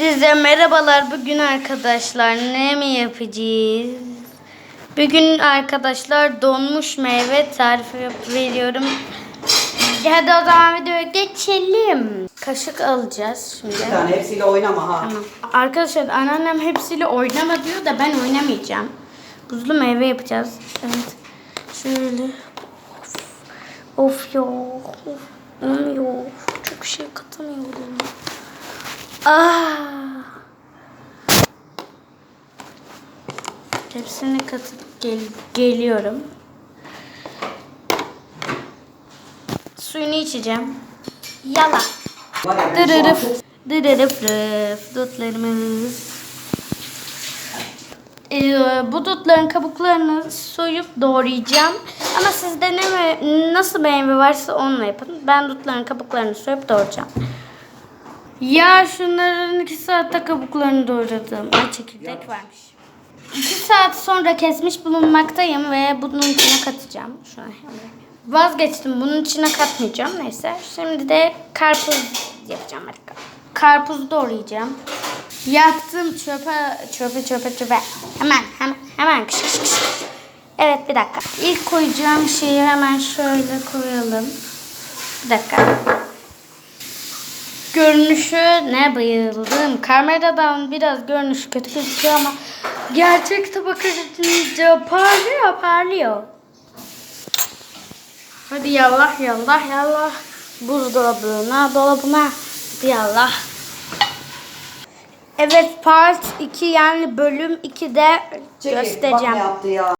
Hepinize merhabalar. Bugün arkadaşlar ne mi yapacağız? Bugün arkadaşlar donmuş meyve tarifi veriyorum. Hadi o zaman videoya geçelim. Kaşık alacağız şimdi. Bir tane hepsiyle oynama ha. Tamam. Arkadaşlar anneannem hepsiyle oynama diyor da ben oynamayacağım. Buzlu meyve yapacağız. Evet. Şöyle. Of, of ya. Of. Olmuyor. Çok şey katamıyorum. Ah. Hepsini katıp gel geliyorum. Suyunu içeceğim. Yala. Dırırıf. Dırırıf rıf. Dutlarımız. Ee, bu dutların kabuklarını soyup doğrayacağım. Ama sizde ne nasıl meyve varsa onunla yapın. Ben dutların kabuklarını soyup doğrayacağım. Ya şunların iki saatte kabuklarını doğradım. Ay çekirdek varmış. İki saat sonra kesmiş bulunmaktayım ve bunun içine katacağım. Şuna Vazgeçtim. Bunun içine katmayacağım. Neyse. Şimdi de karpuz yapacağım. Hadi. Karpuzu doğrayacağım. Yaktım çöpe çöpe çöpe çöpe. Hemen hemen hemen. Kış, kış, kış. Evet bir dakika. İlk koyacağım şeyi hemen şöyle koyalım. Bir dakika. Görünüşüne bayıldım. Kameradan biraz görünüş kötü gözüküyor ama gerçekte bakınca parlıyor parlıyor. Hadi yallah yallah yallah. Buzdolabına dolabına. Hadi yallah. Evet part 2 yani bölüm 2'de Çekil, Bak göstereceğim. ne yaptı ya.